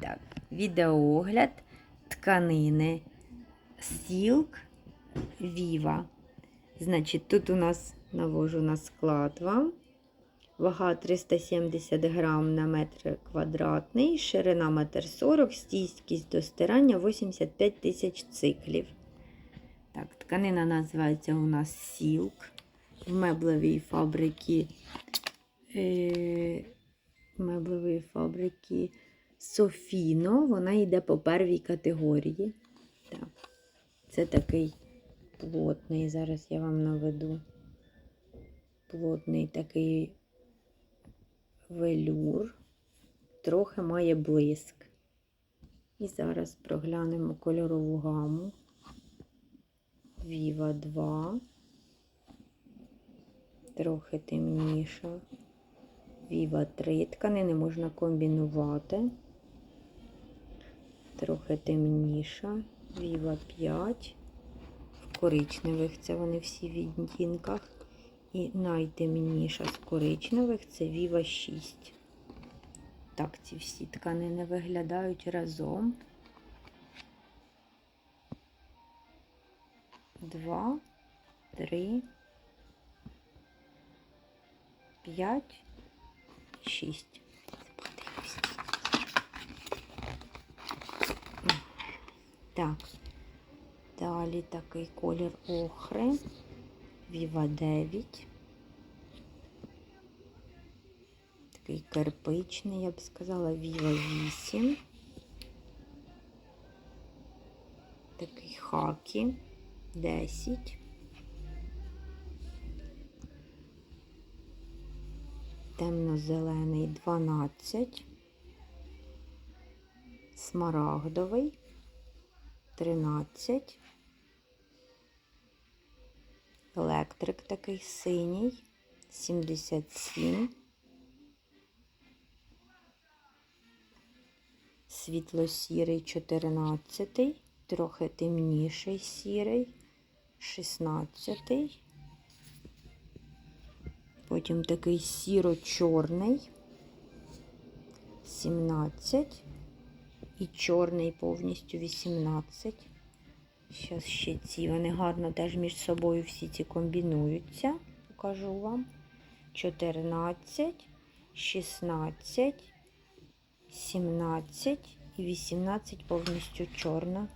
Так, відеоогляд тканини Silk Viva. Значить, тут у нас навожу на склад вам. Вага 370 грам на метр квадратний, ширина 1,40 м, стійкість до стирання 85 тисяч циклів. Так, тканина називається у нас Silk. В меблевій фабрики. Е, фабрики Софіно. Вона йде по первій категорії. Так. Це такий плотний, зараз я вам наведу. Плотний такий велюр, трохи має блиск. І зараз проглянемо кольорову гаму. Viva 2. Трохи темніша. Viva 3. Тканини можна комбінувати. Трохи темніша. Viva 5. В коричневих це вони всі в відтінках. І найтемніша з коричневих це Viva 6. Так, ці всі тканини виглядають разом. Два, три, п'ять, шість. Так, далі такий колір охри. Viva 9. Такий кирпичний, я б сказала, Viva 8. Такий хакі 10. Темно-зелений 12. Смарагдовий 13. Електрик такий синій, 77. Світло-сірий 14, трохи темніший сірий, 16. Потім такий сіро-чорний, 17. І чорний повністю 18. Зараз ще ці, вони гарно теж між собою всі ці комбінуються, покажу вам. 14, 16, 17 і 18 повністю чорна.